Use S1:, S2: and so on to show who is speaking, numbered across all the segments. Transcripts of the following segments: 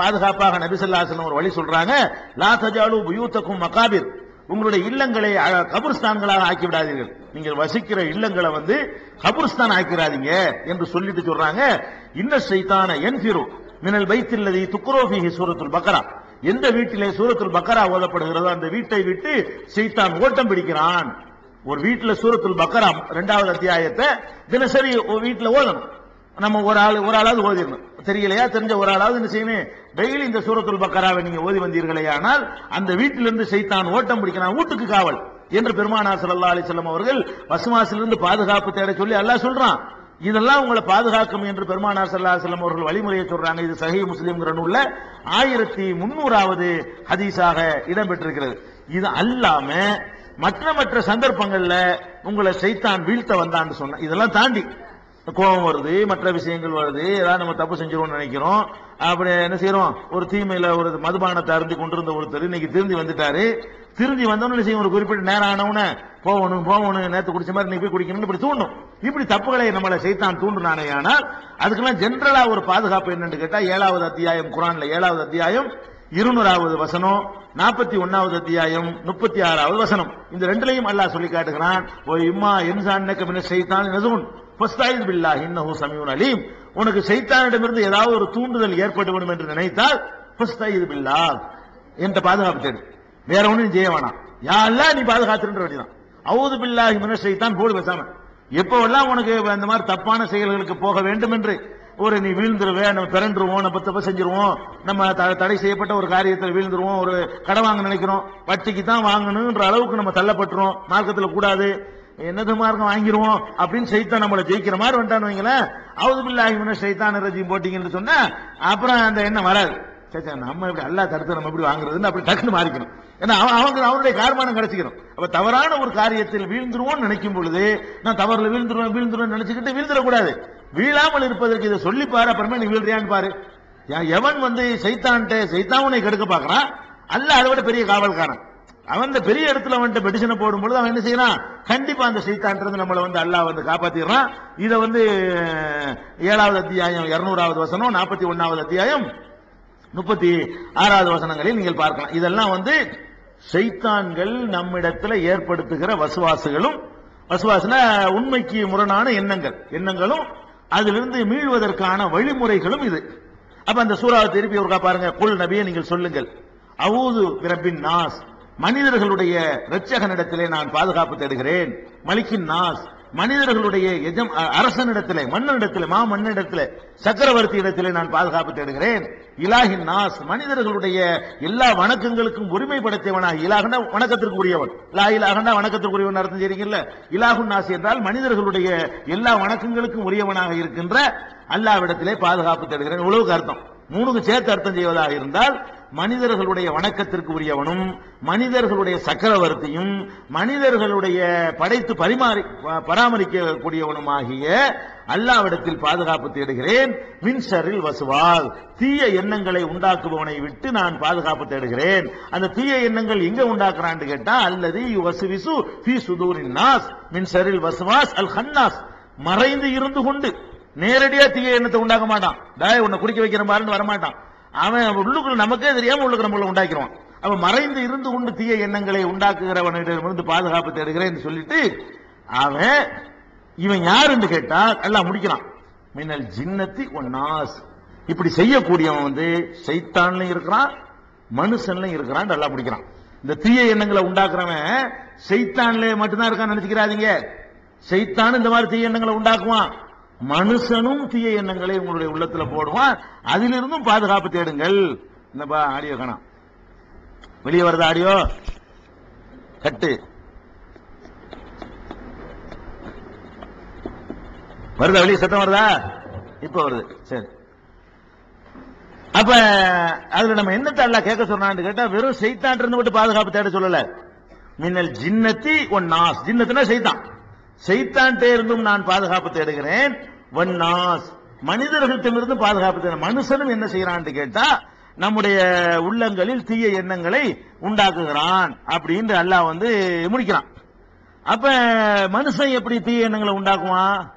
S1: பாதுகாப்பாக நபிசல்லாசன் ஒரு வழி சொல்றாங்க லா தஜாலு புயூத்தக்கும் மகாபிர். உங்களுடைய இல்லங்களை கபுர்ஸ்தான்களாக ஆக்கி விடாதீர்கள் நீங்கள் வசிக்கிற இல்லங்களை வந்து கபுர்ஸ்தான் ஆக்கிறாதீங்க என்று சொல்லிட்டு சொல்றாங்க இன்ன சைத்தான என்ஃபிரு மினல் பைத்தில்லதி துக்ரோஃபிஹி சூரத்துல் பக்கரா. எந்த வீட்டிலே சூரத்துல் பக்கரா ஓதப்படுகிறதோ அந்த வீட்டை விட்டு சைத்தான் ஓட்டம் பிடிக்கிறான். ஒரு வீட்டுல சூரத்துல் பக்கரா இரண்டாவது அத்தியாயத்தை தினசரி ஒரு வீட்டுல ஓதணும். நம்ம ஒரு ஆள் ஒரு ஆளாவது ஓதிடணும். தெரியலையா? தெரிஞ்ச ஒரு ஆளாவது என்ன செய்யணும்? டெய்லி இந்த சூரத்துல் பக்கராவை நீங்க ஓதி வந்தீர்களே ஆனால் அந்த வீட்டிலிருந்து சைத்தான் ஓட்டம் பிடிக்கிறான் வீட்டுக்கு காவல் என்று பெருமானா சல்லா அலைஹி வஸல்லம் அவர்கள் பசுமாசிலிருந்து பாதுகாப்பு தேட சொல்லி அல்லாஹ் சொல்றான். இதெல்லாம் உங்களை பாதுகாக்கும் என்று பெருமானார் சல்லா செல்லம் அவர்கள் வழிமுறையை சொல்றாங்க. இது சஹி முஸ்லிம்ங்கிற நூல்ல ஆயிரத்தி முன்னூறாவது ஹதீஸாக இடம்பெற்றிருக்கிறது. இது அல்லாம மற்ற மற்ற சந்தர்ப்பங்கள்ல உங்களை சைத்தான் வீழ்த்த வந்தான்னு சொன்ன இதெல்லாம் தாண்டி. கோபம் வருது மற்ற விஷயங்கள் வருது ஏதாவது நம்ம தப்பு செஞ்சிருவோம்னு நினைக்கிறோம். அப்படி என்ன செய்யறோம்? ஒரு தீமையில ஒரு மதுபானத்தை அருந்து கொண்டிருந்த ஒருத்தர் இன்னைக்கு திருந்தி வந்துட்டாரு. திருந்தி வந்தோன்னு செய்யும்? ஒரு குறிப்பிட்ட நேரம் ஆனவுடனே போகணும் போகணும் நேற்று குடிச்ச மாதிரி நீ போய் குடிக்கணும்னு இப்படி தூண்டும். இப்படி தப்புகளை நம்மளை செய்தான் தூண்டுனானே ஆனால் அதுக்கெல்லாம் ஜென்ரலா ஒரு பாதுகாப்பு என்னன்னு கேட்டா ஏழாவது அத்தியாயம் குரான்ல ஏழாவது அத்தியாயம் இருநூறாவது வசனம் நாற்பத்தி ஒன்னாவது அத்தியாயம் முப்பத்தி ஆறாவது வசனம். இந்த ரெண்டுலையும் அல்லாஹ் சொல்லி காட்டுகிறான் ஓ இம்மா என்சான்னக்க மின சைத்தான் இன்னஹு சமீஉன் அலீம். உனக்கு சைத்தானிடமிருந்து ஏதாவது ஒரு தூண்டுதல் ஏற்பட்டு விடும் என்று நினைத்தால் ஃபஸ்தாயித் பில்லா என்ற பாதுகாப்பு தேடு. வேற ஒண்ணும் செய்ய வேணாம். யாரெல்லாம் நீ பாதுகாத்துன்ற வேண்டியதான் அவுது பில்லாஹி மின சைத்தான் போடு பேசாம. எப்போவெல்லாம் உனக்கு அந்த மாதிரி தப்பான செயல்களுக்கு போக வேண்டும் என்று ஒரு நீ வீழ்ந்துருவே நம்ம பிறண்டுருவோம் நம்ம தப்பு செஞ்சிருவோம் நம்ம த- தடை செய்யப்பட்ட ஒரு காரியத்தில் வீழ்ந்துருவோம் ஒரு கடை வாங்க நினைக்கிறோம் வட்டிக்கு தான் வாங்கணுன்ற அளவுக்கு நம்ம தள்ளப்பட்டுரும் மார்க்கத்தில் கூடாது. என்னது மார்க்கம் வாங்கிடுவோம் அப்படின்னு சைத்தான் நம்மளை ஜெயிக்கிற மாதிரி வந்துட்டான்னு வைங்களேன். அவது பில்லாஹி மின சைத்தான் ரஜிம் போட்டிங்கன்னு சொன்னா அப்புறம் அந்த எண்ணம் வராது. நம்ம இப்படி அல்லா தடுத்து நம்ம இப்படி வாங்குறதுன்னு அப்படி டக்குன்னு மாறிக்கணும். ஏன்னா அவன் அவங்க அவனுடைய கார்மானம் கிடைச்சிக்கணும். அப்ப தவறான ஒரு காரியத்தில் வீழ்ந்துருவோம் நினைக்கும் பொழுது நான் தவறுல வீழ்ந்துருவேன் வீழ்ந்துருவேன் நினைச்சுக்கிட்டு வீழ்ந்துடக்கூடாது. வீழாமல் இருப்பதற்கு இதை சொல்லி பாரு அப்புறமே நீ வீழ்றியான்னு பாரு. எவன் வந்து சைத்தான்ட்ட சைத்தாவனை கெடுக்க பார்க்கறான்? அல்ல அதை விட பெரிய காவல்காரன். அவன் இந்த பெரிய இடத்துல வந்துட்டு மெடிசனை போடும்பொழுது அவன் என்ன செய்யறான்? கண்டிப்பா அந்த சைத்தான்றது நம்மளை வந்து அல்லாஹ் வந்து காப்பாத்திடுறான். இதை வந்து ஏழாவது அத்தியாயம் இருநூறாவது வசனம் நாற்பத்தி ஒன்னாவது அத்தியாயம் முப்பத்தி ஆறாவது வசனங்களில் நீங்கள் பார்க்கலாம். இதெல்லாம் வந்து சைத்தான்கள் நம்மிடத்துல ஏற்படுத்துகிற வசுவாசுகளும் வசுவாசுனா உண்மைக்கு முரணான எண்ணங்கள். எண்ணங்களும் அதிலிருந்து மீள்வதற்கான வழிமுறைகளும் இது. அப்ப அந்த சூறாவை திருப்பி ஒருக்கா பாருங்க. குல் நபியை நீங்கள் சொல்லுங்கள். அவுது பிறப்பின் நாஸ். மனிதர்களுடைய இரட்சகனிடத்திலே நான் பாதுகாப்பு தேடுகிறேன். மலிக்கின் நாஸ் மனிதர்களுடைய எஜம் அரசனிடத்திலே மன்னனிடத்திலே மா மன்னிடத்திலே சக்கரவர்த்தி இடத்திலே நான் பாதுகாப்பு தேடுகிறேன். இலாஹின் நாஸ் மனிதர்களுடைய எல்லா வணக்கங்களுக்கும் உரிமை இலாகனா இலாகண்டா வணக்கத்திற்கு உரியவன் லா இலாகண்டா வணக்கத்திற்கு உரியவன் அர்த்தம் செய்றீங்கல்ல? இலாகுன் நாஸ் என்றால் மனிதர்களுடைய எல்லா வணக்கங்களுக்கும் உரியவனாக இருக்கின்ற அல்லாவிடத்திலே பாதுகாப்பு தேடுகிறேன். உழவுக்கு அர்த்தம் மூணுக்கு சேர்த்து அர்த்தம் செய்வதாக இருந்தால் மனிதர்களுடைய வணக்கத்திற்கு உரியவனும் மனிதர்களுடைய சக்கரவர்த்தியும் மனிதர்களுடைய படைத்து பரிமாறி பராமரிக்கக்கூடியவனுமாகிய அல்லாவிடத்தில் பாதுகாப்பு தேடுகிறேன். மின்சரில் வசுவால். தீய எண்ணங்களை உண்டாக்குபவனை விட்டு நான் பாதுகாப்பு தேடுகிறேன். அந்த தீய எண்ணங்கள் எங்க உண்டாக்குறான்னு கேட்டா அல்லது வசுவிசு ஃபி சுதூரின் நாஸ். மின்சரில் வசுவாஸ் அல் ஹன்னாஸ். மறைந்து இருந்து கொண்டு நேரடியா தீய எண்ணத்தை உண்டாக்க மாட்டான். டாய் உன்னை குடிக்க வைக்கிற மாதிரி வரமாட்டான். அவன் உள்ளுக்குள்ள நமக்கே தெரியாம உள்ளுக்கு நம்மள உண்டாக்கிடுவான். அவன் மறைந்து இருந்து கொண்டு தீய எண்ணங்களை உண்டாக்குகிறவனிடமிருந்து பாதுகாப்பு தேடுகிறேன்னு சொல்லிட்டு அவன் இவன் யாருன்னு கேட்டா எல்லாம் முடிக்கிறான். மின்னல் ஜின்னத்தி ஒன்னாஸ் இப்படி செய்யக்கூடியவன் வந்து சைத்தான்லையும் இருக்கிறான் மனுஷன்லையும் இருக்கிறான் நல்லா முடிக்கிறான். இந்த தீய எண்ணங்களை உண்டாக்குறவன் சைத்தான்ல மட்டும்தான் இருக்கான்னு நினைச்சுக்கிறாதீங்க. சைத்தான் இந்த மாதிரி தீய எண்ணங்களை உண்டாக்குவான். மனுஷனும் தீய எண்ணங்களை உங்களுடைய உள்ளத்துல போடுவான். அதிலிருந்தும் பாதுகாப்பு தேடுங்கள். என்னப்பா ஆடியோ காணாம். வெளியே வருதா ஆடியோ? கட்டு. வருதா வெளியே? சத்தம் வருதா? இப்ப வருது. சரி. அப்ப அதுல நம்ம என்ன தள்ள கேட்க சொன்னான்னு கேட்டா வெறும் செய்தான் இருந்து மட்டும் பாதுகாப்பு தேட சொல்லல. மின்னல் ஜின்னத்தி ஒன் நாஸ். ஜின்னத்துனா செய்தான் செய்தான்ட்டே இருந்தும் நான் பாதுகாப்பு தேடுகிறேன். வன்னாஸ். மனிதர்களிடமிருந்து பாதுகாப்பு தேட மனுஷனும் என்ன செய்யறான்னு கேட்டா நம்முடைய உள்ளங்களில் தீய எண்ணங்களை உண்டாக்குகிறான் அப்படின்னு அல்லாஹ் வந்து முடிக்கிறான். அப்ப மனுஷன் எப்படி தீய எண்ணங்களை உண்டாக்குவான்?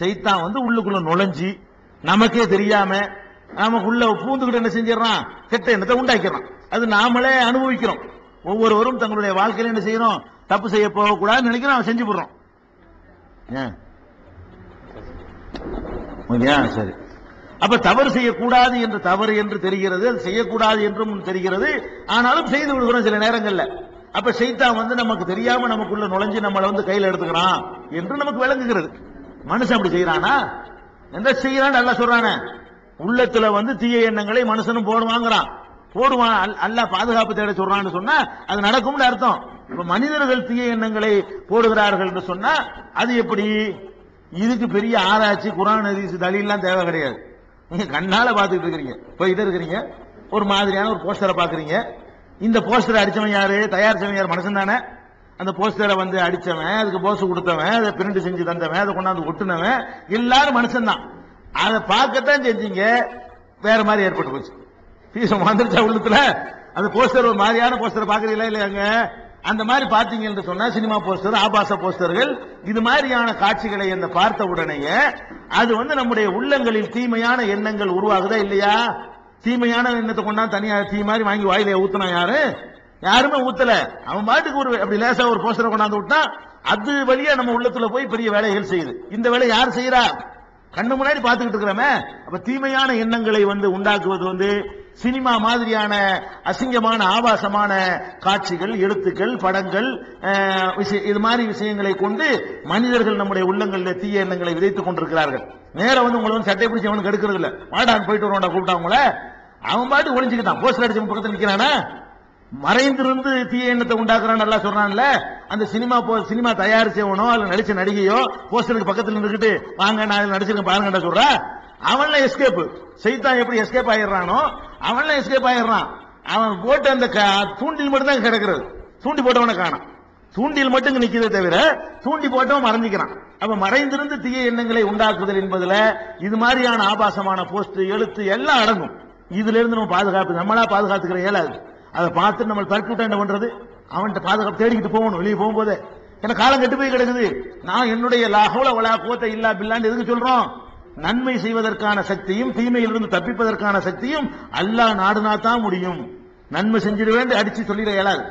S1: சைத்தான் வந்து உள்ளுக்குள்ள நுழைஞ்சி நமக்கே தெரியாம நமக்குள்ள பூந்துக்கிட்டு என்ன செஞ்சிடறான்? கெட்ட எண்ணத்தை உண்டாக்கிறான் அது நாமளே அனுபவிக்கிறோம். ஒவ்வொருவரும் தங்களுடைய வாழ்க்கையில என்ன செய்யறோம் தப்பு செய்ய போகக்கூடாதுன்னு நினைக்கிறோம் செஞ்சு போடுறோம். ஏன் சரி. அப்ப தவறு செய்யக்கூடாது என்று தவறு என்று தெரிகிறது அது செய்யக்கூடாது என்றும் தெரிகிறது. ஆனாலும் செய்து விடுகிறோம் சில நேரங்கள்ல. அப்ப செய்தான் வந்து நமக்கு தெரியாம நமக்குள்ள நுழைஞ்சு நம்மளை வந்து கையில எடுத்துக்கிறான் என்று நமக்கு விளங்குகிறது. மனுஷன் அப்படி செய்யறானா எந்த செய்யறான் நல்லா சொல்றானே. உள்ளத்துல வந்து தீய எண்ணங்களை மனுஷனும் போடுவாங்கிறான். போடுவான் அல்ல பாதுகாப்பு தேட சொல்றான்னு சொன்னா அது நடக்கும்னு அர்த்தம். இப்ப மனிதர்கள் தீய எண்ணங்களை போடுகிறார்கள் என்று சொன்னா அது எப்படி? இதுக்கு பெரிய ஆராய்ச்சி குரான் ஹதீஸ் தலீல்லாம் தேவை கிடையாது. நீங்க கண்ணால பாத்துக்கிட்டு இருக்கிறீங்க. போயிட்டு இருக்கிறீங்க. ஒரு மாதிரியான ஒரு போஸ்டரை பாக்குறீங்க இந்த போஸ்டரை அடிச்சவன் யாரு? தயாரிச்சவன் யார்? மனுஷன் தானே. அந்த போஸ்டரை வந்து அடிச்சவன் அதுக்கு போஸ் கொடுத்தவன் அதை பிரிண்ட் செஞ்சு தந்தவன் அதை கொண்டாந்து ஒட்டுனவன் எல்லாரும் மனுஷன் தான். அதை பார்க்கத்தான் செஞ்சீங்க. வேற மாதிரி ஏற்பட்டு போச்சு. பீசம் வந்துருச்சா உள்ளத்துல? அந்த போஸ்டர் ஒரு மாதிரியான போஸ்டர் பாக்குறீங்களா இல்லையாங்க அந்த மாதிரி பாத்தீங்கன்னு சொன்னா சினிமா போஸ்டர் ஆபாச போஸ்டர்கள் இது மாதிரியான காட்சிகளை அந்த பார்த்த உடனேயே அது வந்து நம்முடைய உள்ளங்களில் தீமையான எண்ணங்கள் உருவாகுதா இல்லையா? தீமையான எண்ணத்தை கொண்டாந்து தனியா தீ மாதிரி வாங்கி வாயில ஊத்தினா யாரு? யாருமே ஊத்தல. அவன் பாட்டுக்கு ஒரு அப்படி லேசா ஒரு போஸ்டரை கொண்டாந்து விட்டா அது வழியா நம்ம உள்ளத்துல போய் பெரிய வேலைகள் செய்யுது. இந்த வேலை யார் செய்யறா கண்ணு முன்னாடி பார்த்துக்கிட்டு இருக்கிறோமே. அப்ப தீமையான எண்ணங்களை வந்து உண்டாக்குவது வந்து சினிமா மாதிரியான அசிங்கமான ஆபாசமான காட்சிகள் எழுத்துக்கள் படங்கள் இது மாதிரி விஷயங்களை கொண்டு மனிதர்கள் நம்முடைய உள்ளங்களில் தீய எண்ணங்களை விதைத்துக் கொண்டிருக்கிறார்கள். நேரம் வந்து உங்களை வந்து சட்டை பிடிச்சி அவனுக்கு எடுக்கிறது இல்லை வாடான்னு போயிட்டு வருவான்டா கூப்பிட்டா அவன் பாட்டு ஒழிஞ்சுக்கிட்டான் போஸ்டர் அடிச்சவன் பக்கத்தில் நிற்கிறானா மறைந்திருந்து தீய எண்ணத்தை உண்டாக்குறான்னு நல்லா சொல்றான்ல. அந்த சினிமா போ சினிமா தயாரிச்சவனோ அல்ல நடிச்ச நடிகையோ போஸ்டருக்கு பக்கத்தில் இருந்துக்கிட்டு வாங்க நான் நடிச்சிருக்கேன் பாருங்கடா சொல்ற. அவன்ல எஸ்கேப் செய்தான் எப்படி எஸ்கேப் ஆயிடுறானோ அவன்லாம் எஸ்கேப் ஆயிடுறான். அவன் போட்டு அந்த க- தூண்டில் மட்டும் தான் கிடக்கிறது. தூண்டி போட்டவனை காணும். தூண்டில் மட்டும் இங்க தவிர தூண்டி போட்டவன் மறைஞ்சிக்கிறான். அப்ப மறைந்திருந்து தீய எண்ணங்களை உண்டாக்குதல் என்பதுல இது மாதிரியான ஆபாசமான போஸ்ட் எழுத்து எல்லாம் அடங்கும். இதுல இருந்து நம்ம பாதுகாப்பு நம்மளா பாதுகாத்துக்கிற இயலாது. அதை பார்த்து நம்ம தற்கூட்டம் என்ன பண்றது? அவன்கிட்ட பாதுகாப்பு தேடிக்கிட்டு போகணும் வெளியே போகும்போது. ஏன்னா காலம் கெட்டு போய் கிடக்குது. நான் என்னுடைய லாகோல வலா கோத்தை இல்லா பில்லான்னு எதுக்கு சொல்றோம்? நன்மை செய்வதற்கான சக்தியும் தீமையிலிருந்து தப்பிப்பதற்கான சக்தியும் அல்லாஹ் நாடுனா தான் முடியும். நன்மை செஞ்சிருவேன் அடிச்சு சொல்லிட இயலாது.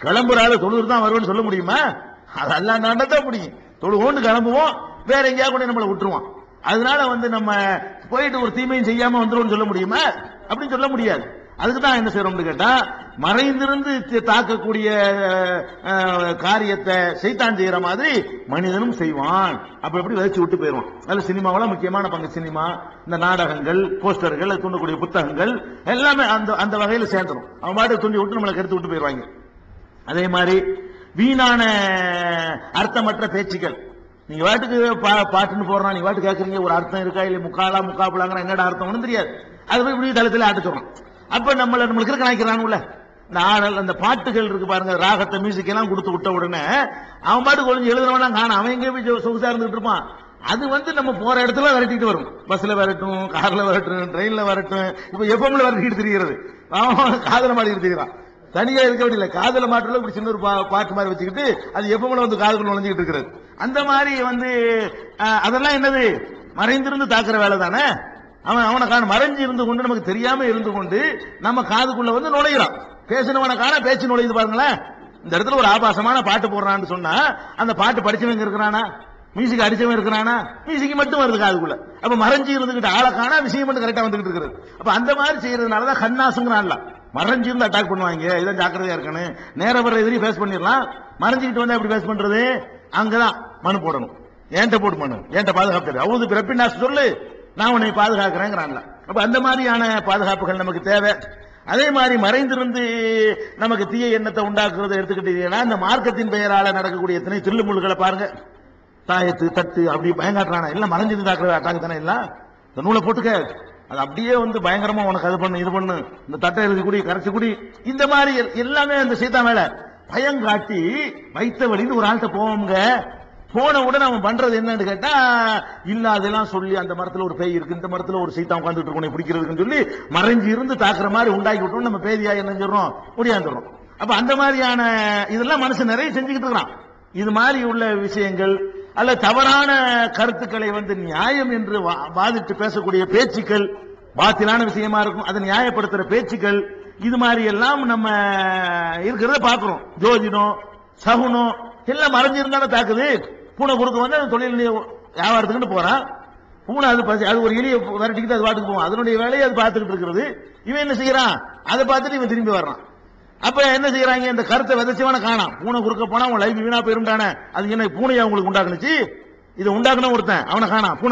S1: கிளம்புற ஆளு தொழுது தான் வருவேன்னு சொல்ல முடியுமா? அது அல்லா நாண்டா தான் முடியும். தொழுவோன்னு கிளம்புவோம் வேற எங்கேயா கூட நம்மளை விட்டுருவான். அதனால வந்து நம்ம போயிட்டு ஒரு தீமையும் செய்யாம வந்துருவோம்னு சொல்ல முடியுமா? அப்படின்னு சொல்ல முடியாது. அதுக்கு தான் என்ன செய்யறோம்னு கேட்டா மறைந்திருந்து தாக்கக்கூடிய காரியத்தை செய்தான் செய்யற மாதிரி மனிதனும் செய்வான். அப்படி அப்படி வச்சு விட்டு போயிடுவான்? அதில் சினிமாவெல்லாம் முக்கியமான பங்கு. சினிமா இந்த நாடகங்கள் போஸ்டர்கள் அது தூண்டக்கூடிய புத்தகங்கள் எல்லாமே அந்த அந்த வகையில சேர்ந்துடும் அவன் பாட்டு துண்டி விட்டு நம்மளை கெடுத்து விட்டு போயிடுவாங்க. அதே மாதிரி வீணான அர்த்தமற்ற பேச்சுக்கள். நீங்க வாட்டுக்கு பா- பாட்டுன்னு போடுறான் நீங்க வாட்டு கேக்குறீங்க ஒரு அர்த்தம் இருக்கா இல்லை முக்காலா முக்காப்புலாங்கிற என்னடா அர்த்தம்னு தெரியாது. அது போய் இப்படி தளத்துல ஆட்டுக்கிறோம் அப்ப நம்மள நம்மளுக்கு இருக்க நினைக்கிறானுல இந்த ஆடல் அந்த பாட்டுகள் இருக்கு பாருங்க ராகத்தை மியூசிக் எல்லாம் கொடுத்து விட்ட உடனே அவன் பாட்டு ஒளிஞ்சு எழுதுனவனா காணும். அவன் எங்கே போய் சொகுசா இருந்துட்டு இருப்பான். அது வந்து நம்ம போற இடத்துல விரட்டிட்டு வரும். பஸ்ல வரட்டும் கார்ல வரட்டும் ட்ரெயின்ல வரட்டும். இப்ப எப்பவுமே விரட்டிட்டு திரிகிறது அவன் காதல மாடி இருக்கிறான் தனியா இருக்க வேண்டிய காதல மாட்டுல இப்படி சின்ன ஒரு பா- பாட்டு மாதிரி வச்சுக்கிட்டு அது எப்பவுமே வந்து காதுக்குள்ள நுழைஞ்சிட்டு இருக்கிறது. அந்த மாதிரி வந்து அதெல்லாம் என்னது? மறைந்திருந்து தாக்குற வேலை தானே அவன் அவனை காண மறைஞ்சு இருந்து கொண்டு நமக்கு தெரியாம இருந்து கொண்டு நம்ம காதுக்குள்ள வந்து நுழையிறான். பேசினவனை காண பேச்சு நுழையுது பாருங்களேன். இந்த இடத்துல ஒரு ஆபாசமான பாட்டு போடுறான்னு சொன்னா அந்த பாட்டு படிச்சவங்க இருக்கிறானா? மியூசிக் அடிச்சவன் இருக்கிறானா? மியூசிக் மட்டும் வருது காதுக்குள்ள. அப்ப மறைஞ்சு இருந்துகிட்டு ஆளை காணா விஷயம் மட்டும் கரெக்டா வந்துகிட்டு இருக்கிறது அப்ப அந்த மாதிரி செய்யறதுனாலதான் கண்ணாசுங்கிறான்ல. மறைஞ்சு இருந்து அட்டாக் பண்ணுவாங்க. இதான் ஜாக்கிரதையா இருக்கணும். நேர வர எதிரி ஃபேஸ் பண்ணிடலாம். மறைஞ்சுக்கிட்டு வந்தா எப்படி ஃபேஸ் பண்றது? அங்கதான் மனு போடணும். ஏன்ட்ட போட்டு மனு. ஏன்ட்ட பாதுகாப்பு அவுது பிறப்பின்னா சொல்லு. நான் உன்னை பாதுகாக்கிறேங்கிறான்ல. அப்ப அந்த மாதிரியான பாதுகாப்புகள் நமக்கு தேவை. அதே மாதிரி மறைந்திருந்து நமக்கு தீய எண்ணத்தை உண்டாக்குறதை எடுத்துக்கிட்டீங்கன்னா இந்த மார்க்கத்தின் பெயரால நடக்கக்கூடிய எத்தனை தில்லுமுள்ளுகளை பாருங்க. தாயத்து தட்டு அப்படி பயங்காட்டுறானா? எல்லாம் மறைஞ்சிருந்து தாக்குற அட்டாக்கு தானே எல்லாம் இந்த நூலை போட்டுக்க. அது அப்படியே வந்து பயங்கரமா உனக்கு அது பண்ணு இது பண்ணு. இந்த தட்டை எழுதி குடி கரைச்சி குடி. இந்த மாதிரி எல்லாமே அந்த சீதா மேல பயம் காட்டி வைத்த வழின்னு ஒரு ஆள்கிட்ட போவோங்க போன உடனே அவன் பண்றது என்னன்னு கேட்டா இல்ல அதெல்லாம் சொல்லி அந்த மரத்துல ஒரு பேய் இருக்கு இந்த மரத்துல ஒரு சீத்தா உட்காந்துட்டு இருக்கும் பிடிக்கிறதுக்குன்னு சொல்லி மறைஞ்சு இருந்து தாக்குற மாதிரி உண்டாக்கி விட்டோம் நம்ம பேதியா என்ன சொல்றோம் முடியாந்துடுறோம். அப்ப அந்த மாதிரியான இதெல்லாம் மனுஷன் நிறைய செஞ்சுக்கிட்டு இருக்கிறான். இது மாதிரி உள்ள விஷயங்கள் அல்ல தவறான கருத்துக்களை வந்து நியாயம் என்று வா- வாதிட்டு பேசக்கூடிய பேச்சுக்கள் பாத்திலான விஷயமா இருக்கும் அதை நியாயப்படுத்துற பேச்சுக்கள் இது மாதிரி எல்லாம் நம்ம இருக்கிறத பாக்குறோம். ஜோதிடம் சகுனம் எல்லாம் மறைஞ்சிருந்தாலும் தாக்குது. பூனை குறுக்க வந்து அந்த தொழில் வியாபாரத்துக்குன்னு போறான். பூனை அது பசி அது ஒரு எலியை விரட்டிக்கிட்டு அது பாட்டுக்கு போவோம் அதனுடைய வேலையை அது பார்த்துக்கிட்டு இருக்கிறது. இவன் என்ன செய்யறான்? அதை பார்த்துட்டு இவன் திரும்பி வர்றான். அப்ப என்ன செய்யறாங்க? இந்த கருத்தை விதைச்சவன காணாம் பூனை குறுக்க போனா அவன் லைஃப் வீணா போயிருந்தானே அது என்ன பூனையை அவங்களுக்கு உண்டாக்குனுச்சு? இதை உண்டாக்குன ஒருத்தன் அவனை காணாம் பூனை